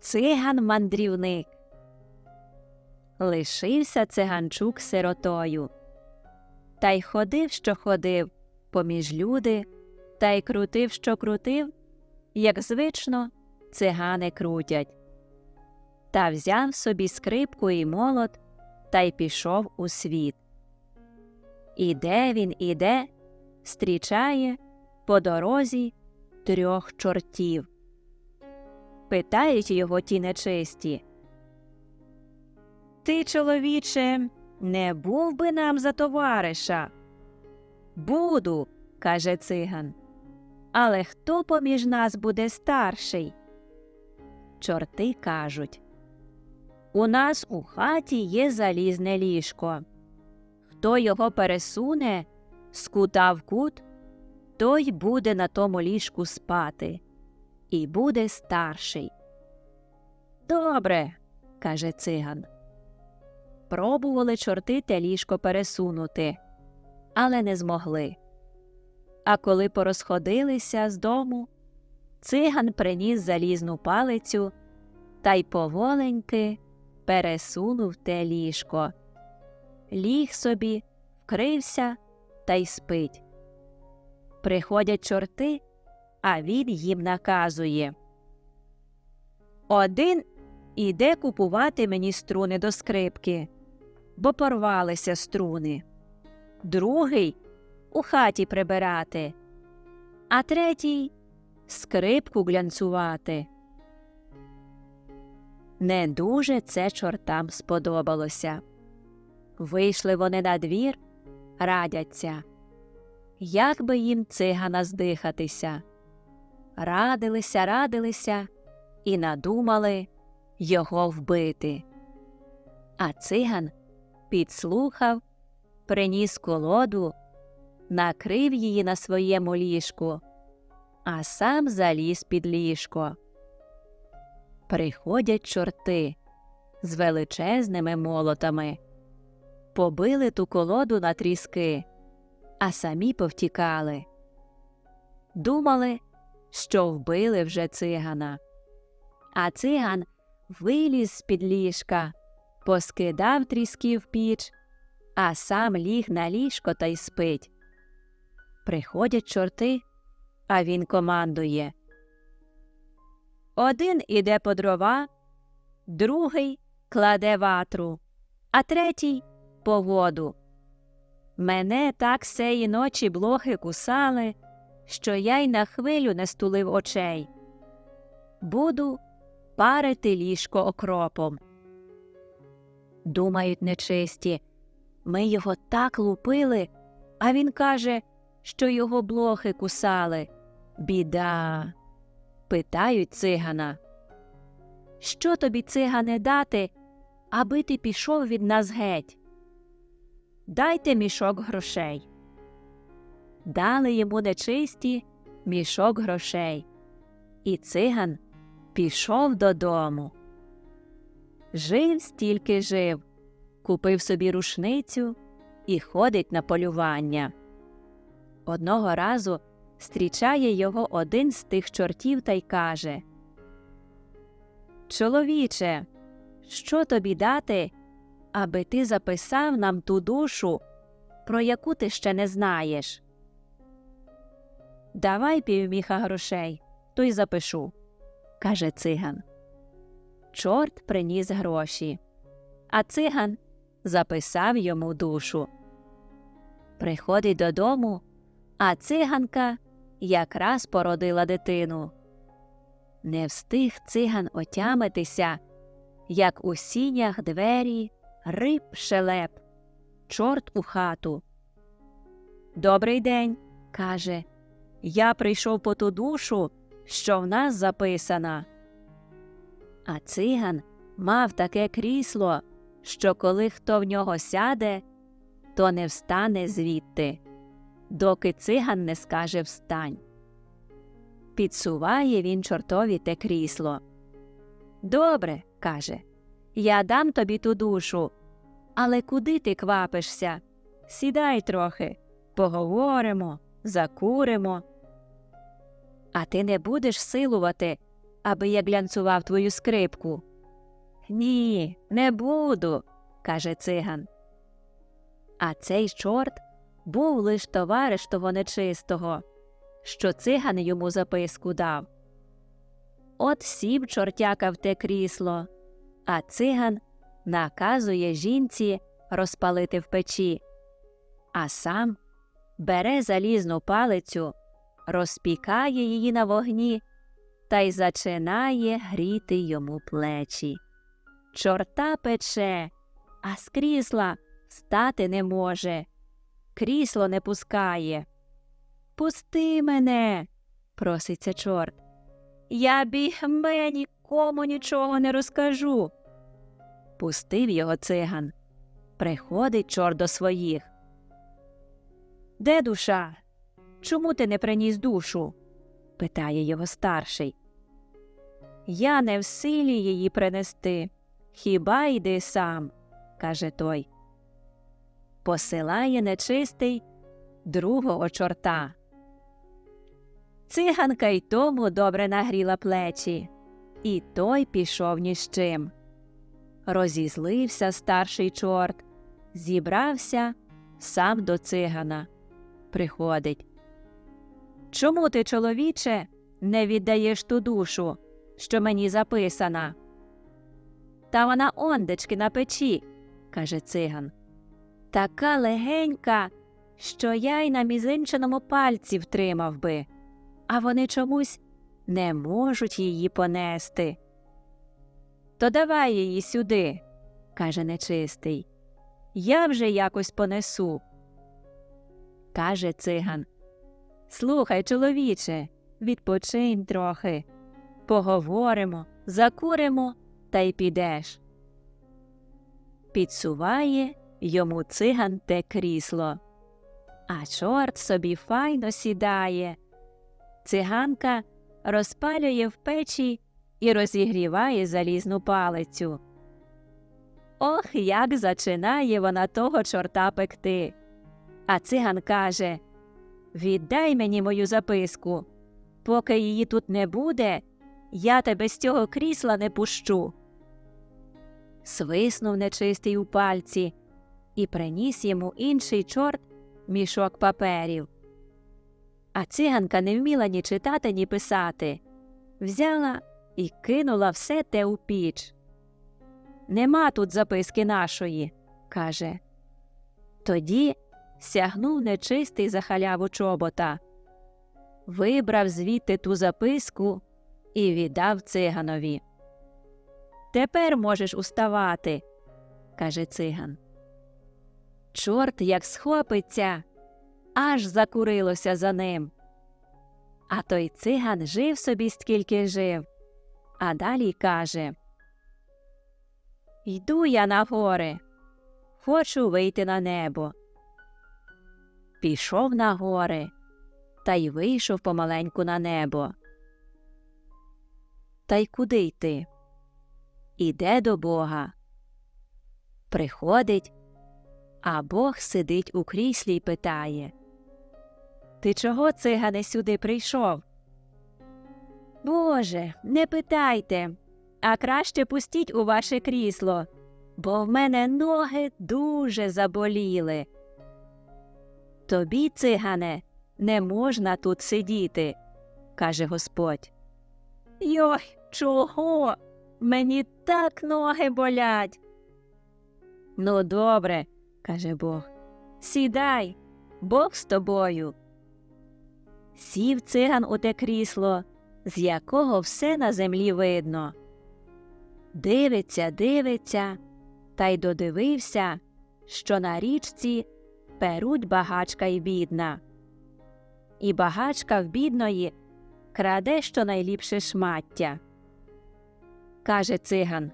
Циган мандрівник. Лишився циганчук сиротою. Та й ходив, що ходив, поміж люди, та й крутив, що крутив, як звично, цигани крутять. Та взяв собі скрипку і молот та й пішов у світ. Іде він іде, стрічає по дорозі трьох чортів. Питають його ті нечисті. Ти, чоловіче, не був би нам за товариша? Буду, каже циган. Але хто поміж нас буде старший? Чорти кажуть У нас у хаті є залізне ліжко. Хто його пересуне з в кут, той буде на тому ліжку спати і буде старший. Добре, каже циган. Пробували чорти те ліжко пересунути, але не змогли. А коли порозходилися з дому, циган приніс залізну палицю та й поволеньки пересунув те ліжко. Ліг собі, вкрився та й спить. Приходять чорти, а він їм наказує. Один іде купувати мені струни до скрипки, бо порвалися струни. Другий у хаті прибирати, а третій скрипку глянцювати. Не дуже це чортам сподобалося. Вийшли вони на двір, радяться, як би їм цигана здихатися. Радилися, радилися і надумали його вбити. А циган підслухав, приніс колоду, накрив її на своєму ліжку, а сам заліз під ліжко. Приходять чорти з величезними молотами, побили ту колоду на тріски, а самі повтікали. Думали, що вбили вже цигана. А циган виліз з під ліжка, поскидав тріски в піч, а сам ліг на ліжко та й спить. Приходять чорти, а він командує. Один іде по дрова, другий кладе ватру, а третій по воду. Мене так сеї ночі блохи кусали, що я й на хвилю не стулив очей. Буду парити ліжко окропом. Думають нечисті. Ми його так лупили, а він каже, що його блохи кусали. Біда. Питають цигана. Що тобі, цигане, дати, аби ти пішов від нас геть? Дайте мішок грошей. Дали йому нечисті мішок грошей, і циган пішов додому. Жив стільки жив, купив собі рушницю і ходить на полювання. Одного разу зустрічає його один з тих чортів та й каже Чоловіче, що тобі дати, аби ти записав нам ту душу, про яку ти ще не знаєш? Давай півміха грошей, то й запишу, каже циган. Чорт приніс гроші, а циган записав йому душу. Приходить додому, а циганка якраз породила дитину. Не встиг циган отямитися, як у сінях двері риб шелеп, чорт у хату. Добрий день, каже. Я прийшов по ту душу, що в нас записана. А циган мав таке крісло, що коли хто в нього сяде, то не встане звідти, доки циган не скаже встань. Підсуває він чортові те крісло. Добре, каже, я дам тобі ту душу, але куди ти квапишся? Сідай трохи, поговоримо, закуримо. А ти не будеш силувати, аби я глянцював твою скрипку? Ні, не буду, каже циган. А цей чорт був лиш товариш того нечистого, що циган йому записку дав. От сів чортяка в те крісло, а циган наказує жінці розпалити в печі, а сам бере залізну палицю, розпікає її на вогні та й зачинає гріти йому плечі. Чорта пече, а з крісла стати не може. Крісло не пускає. Пусти мене, проситься чорт. Я бігме нікому нічого не розкажу. Пустив його циган. Приходить чорт до своїх. Де душа? Чому ти не приніс душу? питає його старший. Я не в силі її принести. Хіба йди сам, каже той. Посилає нечистий другого чорта. Циганка й тому добре нагріла плечі, і той пішов ні з чим. Розізлився старший чорт, зібрався сам до цигана. Приходить. Чому ти, чоловіче, не віддаєш ту душу, що мені записана? Та вона ондечки на печі, каже циган. Така легенька, що я й на мізинченому пальці втримав би, а вони чомусь не можуть її понести. То давай її сюди, каже нечистий. Я вже якось понесу. Каже циган. Слухай, чоловіче, відпочинь трохи. Поговоримо, закуримо та й підеш. Підсуває йому циган те крісло. А чорт собі файно сідає. Циганка розпалює в печі і розігріває залізну палицю. Ох, як зачинає вона того чорта пекти. А циган каже Віддай мені мою записку. Поки її тут не буде, я тебе з цього крісла не пущу. Свиснув нечистий у пальці і приніс йому інший чорт мішок паперів. А циганка не вміла ні читати, ні писати. Взяла і кинула все те у піч. Нема тут записки нашої, каже. Тоді сягнув нечистий за халяву чобота, вибрав звідти ту записку і віддав циганові. Тепер можеш уставати, каже циган. Чорт як схопиться, аж закурилося за ним. А той циган жив собі скільки жив, а далі каже Йду я на гори, хочу вийти на небо. Пішов на гори та й вийшов помаленьку на небо. Та й куди йти? Іде до Бога. Приходить, а Бог сидить у кріслі й питає Ти чого, цигане, сюди прийшов? Боже, не питайте, а краще пустіть у ваше крісло, бо в мене ноги дуже заболіли. Тобі, цигане, не можна тут сидіти, каже Господь. Йой, чого? Мені так ноги болять. Ну, добре, каже Бог. Сідай, Бог з тобою. Сів циган у те крісло, з якого все на землі видно. Дивиться, дивиться, та й додивився, що на річці перуть багачка й бідна. І багачка в бідної краде щонайліпше шмаття. Каже циган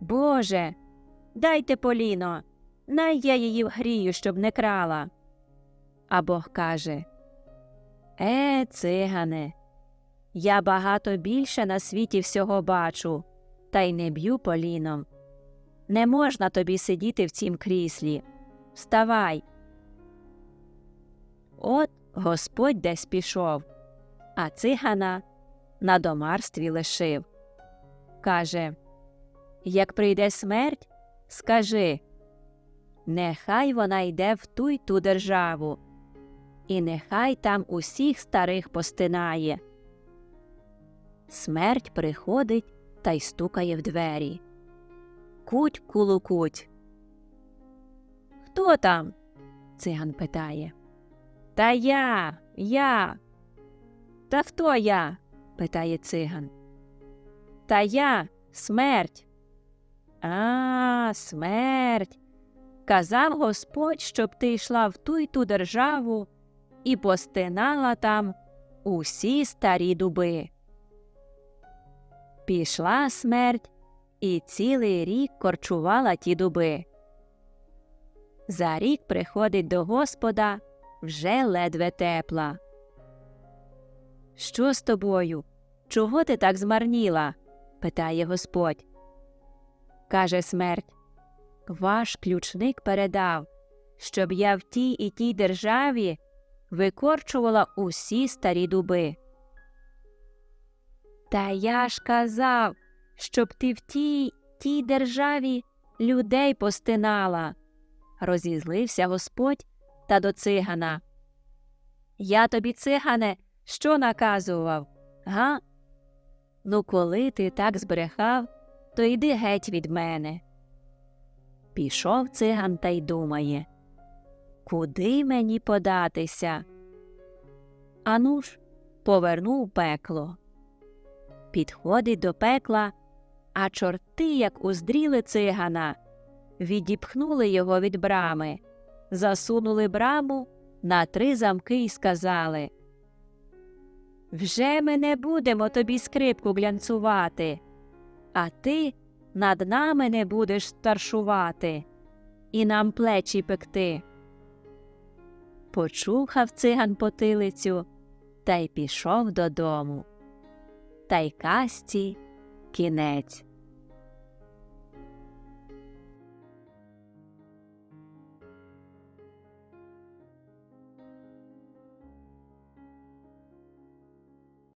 Боже, дайте поліно, най я її вгрію, щоб не крала. А Бог каже Е, цигане, я багато більше на світі всього бачу, та й не б'ю поліном. Не можна тобі сидіти в цім кріслі. Вставай. От Господь десь пішов, а цигана на домарстві лишив. Каже Як прийде смерть, скажи Нехай вона йде в ту й ту державу, і нехай там усіх старих постинає. Смерть приходить та й стукає в двері. Куть кулукуть. Хто там? циган питає. Та я, я. Та хто я? питає циган. Та я смерть. А, смерть. Казав Господь, щоб ти йшла в ту й ту державу і постинала там усі старі дуби. Пішла смерть і цілий рік корчувала ті дуби. За рік приходить до Господа вже ледве тепла. Що з тобою? Чого ти так змарніла? питає Господь. Каже смерть. Ваш ключник передав, щоб я в тій і тій державі викорчувала усі старі дуби. Та я ж казав, щоб ти в тій тій державі людей постинала, розізлився Господь та до цигана. Я тобі, цигане, що наказував? Га? Ну, коли ти так збрехав, то йди геть від мене. Пішов циган та й думає Куди мені податися? Ану ж, повернув пекло. Підходить до пекла, а чорти, як уздріли цигана, відіпхнули його від брами, засунули браму на три замки й сказали Вже ми не будемо тобі скрипку глянцувати, а ти над нами не будеш старшувати і нам плечі пекти. Почухав циган потилицю та й пішов додому. Та й касті кінець.